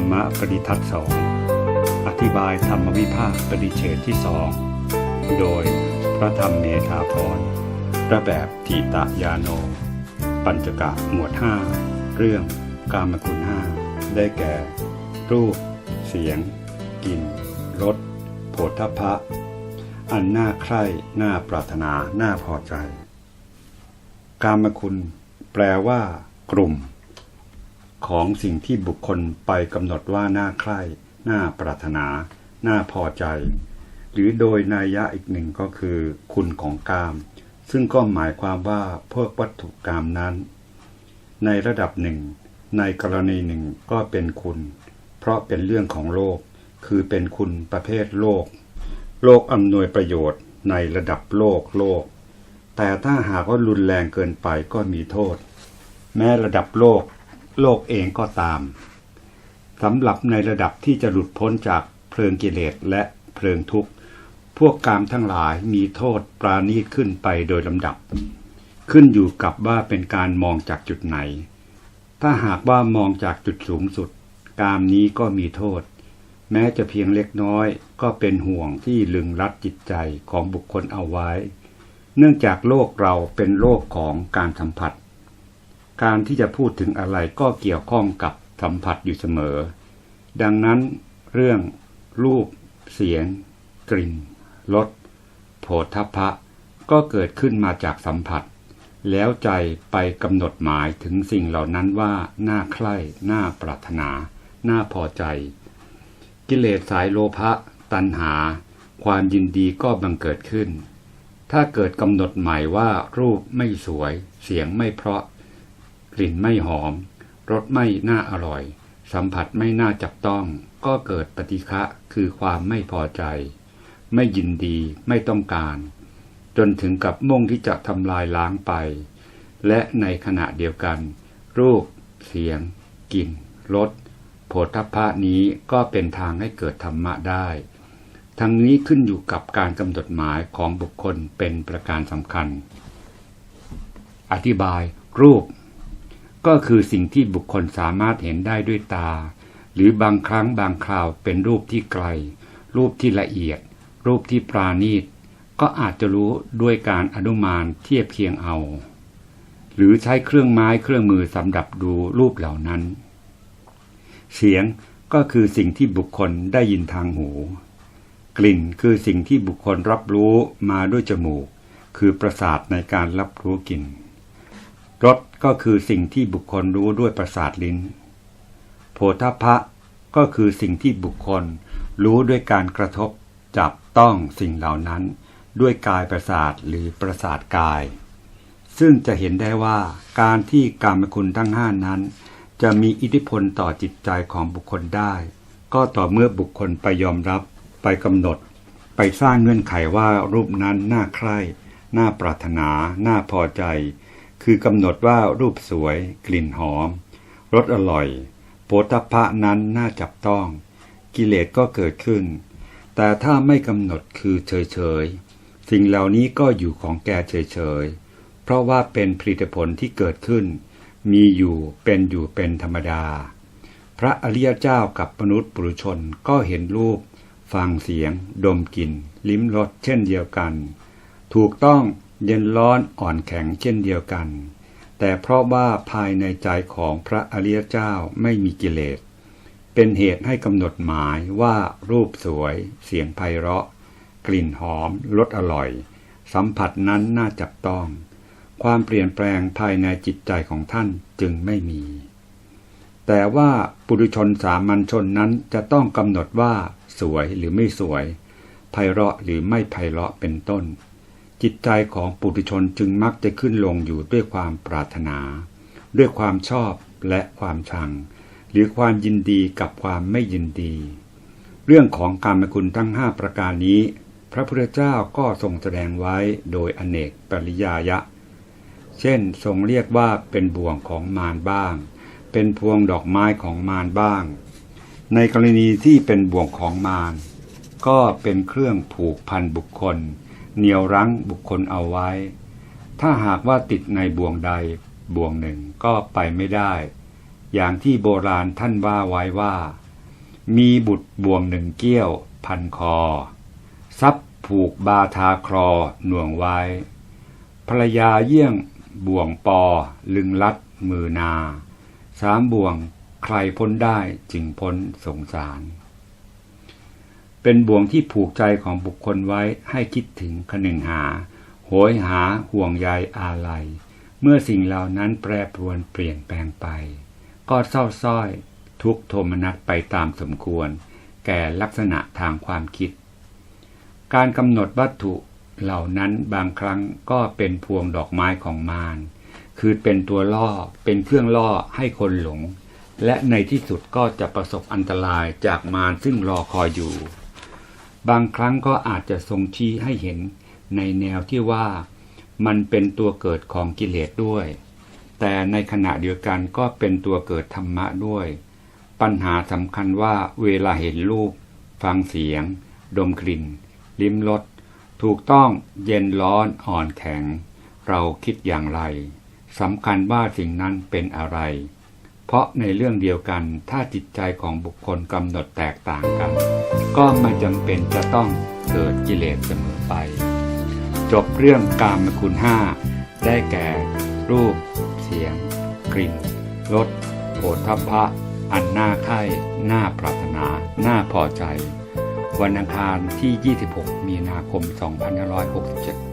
ธรรมปริทัศน์สองอธิบายธรรมวิภาคปริเฉดที่สองโดยพระธรรมเมธาพรพระแบบทีตยาโน ปัญจกะหมวดห้าเรื่องกามคุณห้าได้แก่ รูป เสียงกลิ่นรสโผฏฐัพพะอันน่าใคร่น่าปรารถนาน่าพอใจ กามคุณ แปลว่า กลุ่ม ของสิ่งที่บุคคลไปกำหนดว่าน่าใคร่น่าปรารถนา น่าพอใจ หรือโดยนัยยะอีกหนึ่งก็คือ คุณของกาม ซึ่งก็หมายความว่าพวกวัตถุกรรมนั้น ในระดับหนึ่ง ในกรณีหนึ่งก็เป็นคุณ เพราะเป็นเรื่องของโลก คือเป็นคุณประเภทโลก โลกอำนวยประโยชน์ในระดับโลกโลก แต่ถ้าหากว่ารุนแรงเกินไปก็มีโทษ แม้ระดับโลก โลกเองก็ตามสำหรับในระดับที่จะหลุดพ้นจากเพลิงกิเลสและเพลิงทุกข์พวกกามทั้งหลายมีโทษปราณีตขึ้นไปโดยลำดับ ขึ้นอยู่กับว่าเป็นการมองจากจุดไหน ถ้าหากว่ามองจากจุดสูงสุด กามนี้ก็มีโทษ แม้จะเพียงเล็กน้อยก็เป็นห่วงที่ลึงรัดจิตใจของบุคคลเอาไว้ เนื่องจากโลกเราเป็นโลกของการสัมผัส การที่จะพูดถึงอะไรก็เกี่ยวข้องกับสัมผัสอยู่เสมอ ดังนั้นเรื่องรูป เสียง กลิ่นรสโผฏฐัพพะ ก็เกิดขึ้นมาจากสัมผัส แล้วใจไปกำหนดหมายถึงสิ่งเหล่านั้นว่าน่าใคร่น่าปรารถนา น่าพอใจ กิเลสสายโลภะตัณหา ความยินดีก็บังเกิดขึ้น ถ้าเกิดกำหนดหมายว่ารูปไม่สวย เสียงไม่เพราะ กลิ่นไม่หอม รสไม่น่าอร่อย สัมผัสไม่น่าจับต้อง ก็เกิดปฏิฆะคือความไม่พอใจ ไม่ยินดีไม่ต้องการ จนถึงกับมุ่งที่จะทำลายล้างไป และในขณะเดียวกัน รูป เสียง กลิ่นรสโผฏฐัพะนี้ก็เป็นทางให้เกิดธรรมะได้ ทั้งนี้ขึ้นอยู่กับการกำหนดหมายของบุคคลเป็นประการสำคัญ อธิบายรูป ก็คือสิ่งที่บุคคลสามารถเห็นได้ด้วยตา หรือบางครั้งบางคราวเป็นรูปที่ไกล รูปที่ละเอียด รูปที่ปราณีต ก็อาจจะรู้ด้วยการอนุมานเทียบเคียงเอา หรือใช้เครื่องไม้เครื่องมือสำหรับดูรูปเหล่านั้น เสียงก็คือสิ่งที่บุคคลได้ยินทางหู กลิ่นคือสิ่งที่บุคคลรับรู้มาด้วยจมูก คือประสาทในการรับรู้กลิ่น รสก็คือสิ่งที่บุคคลรู้ด้วยประสาทลิ้นโผฏพพะก็คือสิ่งที่บุคคลรู้ด้วยการกระทบจับต้องสิ่งเหล่านั้น ด้วยกายประสาทหรือประสาทกาย ซึ่งจะเห็นได้ว่าการที่กามคุณทั้งห้านั้น จะมีอิทธิพลต่อจิตใจของบุคคลได้ ก็ต่อเมื่อบุคคลไปยอมรับไปกำหนด ไปสร้างเงื่อนไขว่ารูปนั้นน่าใคร่น่าปรารถนา น่าพอใจ คือกำหนดว่ารูปสวย กลิ่นหอมรสอร่อยโผฏฐัพพะนั้นน่าจับต้อง กิเลสก็เกิดขึ้น แต่ถ้าไม่กำหนดคือเฉยๆ สิ่งเหล่านี้ก็อยู่ของแกเฉยๆ เพราะว่าเป็นผลิตผลที่เกิดขึ้น มีอยู่เป็นอยู่เป็นธรรมดา พระอริยเจ้ากับมนุษย์ปุรุชนก็เห็นรูป ฟังเสียง ดมกลิ่น ลิ้มรสเช่นเดียวกัน ถูกต้อง เย็นร้อนอ่อนแข็งเช่นเดียวกัน แต่เพราะว่าภายในใจของพระอริยเจ้าไม่มีกิเลส เป็นเหตุให้กำหนดหมายว่ารูปสวย เสียงไพเราะ กลิ่นหอมรสอร่อย สัมผัสนั้นน่าจับต้อง ความเปลี่ยนแปลงภายในจิตใจของท่านจึงไม่มี แต่ว่าปุถุชนสามัญชนนั้นจะต้องกำหนดว่าสวยหรือไม่สวยไพเราะหรือไม่ไพเราะเป็นต้น จิตใจของปุถุชนจึงมักจะขึ้นลงอยู่ด้วยความปรารถนา ด้วยความชอบและความชัง หรือความยินดีกับความไม่ยินดี เรื่องของกรรมคุณทั้งห้าประการนี้ พระพุทธเจ้าก็ทรงแสดงไว้โดยอเนกปริยายะ เช่นทรงเรียกว่าเป็นบ่วงของมารบ้าง เป็นพวงดอกไม้ของมารบ้าง ในกรณีที่เป็นบ่วงของมารก็เป็นเครื่องผูกพันบุคคล เหนี่ยวรั้งบุคคลเอาไว้ ถ้าหากว่าติดในบ่วงใดบ่วงหนึ่งก็ไปไม่ได้ อย่างที่โบราณท่านว่าไว้ว่า มีบุตรบ่วงหนึ่งเกี้ยว พันคอซับผูกบาทาครอหน่วงไว้ ภรรยาเยี่ยงบ่วงปอ ลึงลัด มือนา สามบ่วงใครพ้นได้จึงพ้นสงสาร เป็นบ่วงที่ผูกใจของบุคคลไว้ให้คิดถึงคนึงหา โหยหาห่วงใยอาลัย เมื่อสิ่งเหล่านั้นแปรปรวนเปลี่ยนแปลงไป ก็เศร้าส้อย ทุกโทมนัสไปตามสมควร แก่ลักษณะทางความคิด การกำหนดวัตถุเหล่านั้นบางครั้งก็เป็นพวงดอกไม้ของมารคือเป็นตัวล่อเป็นเครื่องล่อให้คนหลง และในที่สุดก็จะประสบอันตรายจากมารซึ่งรอคอยอยู่ บางครั้งก็อาจจะทรงชี้ให้เห็นในแนวที่ว่ามันเป็นตัวเกิดของกิเลสด้วย แต่ในขณะเดียวกันก็เป็นตัวเกิดธรรมะด้วย ปัญหาสำคัญว่าเวลาเห็นรูป ฟังเสียง ดมกลิ่น ลิ้มรสถูกต้องเย็นร้อนอ่อนแข็ง เราคิดอย่างไรสำคัญว่าสิ่งนั้นเป็นอะไร เพราะในเรื่องเดียวกัน ถ้าจิตใจของบุคคลกำหนดแตกต่างกัน ก็ไม่จำเป็นจะต้องเกิดกิเลสเสมอไป จบเรื่องกามคุณห้าได้แก่ รูป เสียง กลิ่นรสโผฏฐัพพะ อันน่าใคร่น่าปรารถนาน่าพอใจ วันอังคารที่ 26 มีนาคม 2567